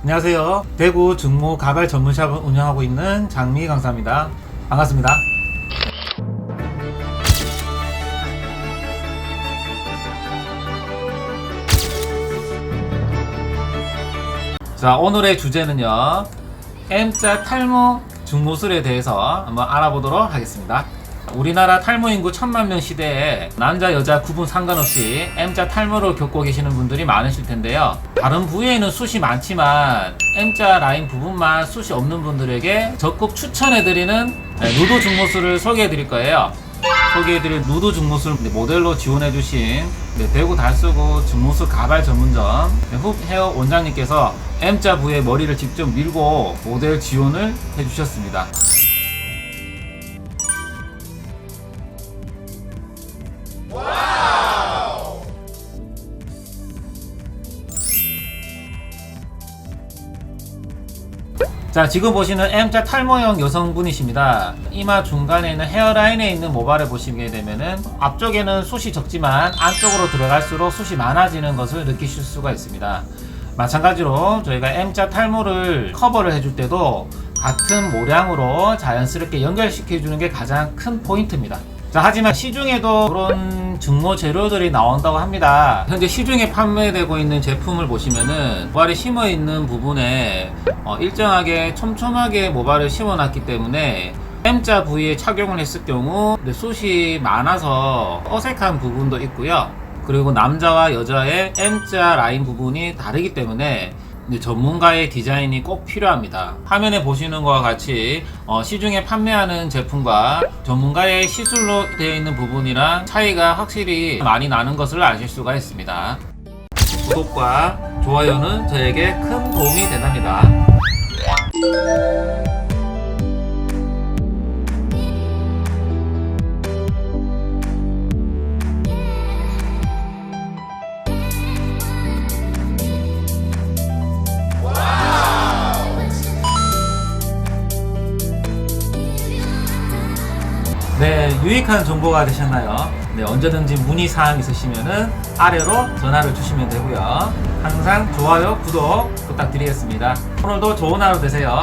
안녕하세요. 대구 중모 가발 전문샵을 운영하고 있는 장미 강사입니다. 반갑습니다. 자, 오늘의 주제는요. M자 탈모 중모술에 대해서 한번 알아보도록 하겠습니다. 우리나라 탈모 인구 천만 명 시대에 남자 여자 구분 상관없이 M자 탈모를 겪고 계시는 분들이 많으실 텐데요. 다른 부위에는 숱이 많지만 M자 라인 부분만 숱이 없는 분들에게 적극 추천해드리는 네, 누드 중모술을 소개해드릴 거예요. 소개해드릴 누드 중모술 모델로 지원해주신 네, 대구 달서구 중모술 가발 전문점 네, 훅 헤어 원장님께서 M자 부위에 머리를 직접 밀고 모델 지원을 해주셨습니다. 자 지금 보시는 M자 탈모형 여성분이십니다. 이마 중간에 있는 헤어라인에 있는 모발을 보시게 되면은 앞쪽에는 숱이 적지만 안쪽으로 들어갈수록 숱이 많아지는 것을 느끼실 수가 있습니다. 마찬가지로 저희가 M자 탈모를 커버를 해줄 때도 같은 모량으로 자연스럽게 연결시켜 주는 게 가장 큰 포인트입니다 자 하지만 시중에도 그런 증모 재료들이 나온다고 합니다. 현재 시중에 판매되고 있는 제품을 보시면은 모발이 심어 있는 부분에 어, 일정하게 촘촘하게 모발을 심어 놨기 때문에 M자 부위에 착용을 했을 경우 숱이 많아서 어색한 부분도 있고요. 그리고 남자와 여자의 M자 라인 부분이 다르기 때문에 이제 전문가의 디자인이 꼭 필요합니다. 화면에 보시는 것과 같이 어, 시중에 판매하는 제품과 전문가의 시술로 되어 있는 부분이랑 차이가 확실히 많이 나는 것을 아실 수가 있습니다. 구독과 좋아요는 저에게 큰 도움이 된답니다. 네, 유익한 정보가 되셨나요? 네, 언제든지 문의 사항 있으시면은 아래로 전화를 주시면 되고요. 항상 좋아요, 구독 부탁드리겠습니다. 오늘도 좋은 하루 되세요.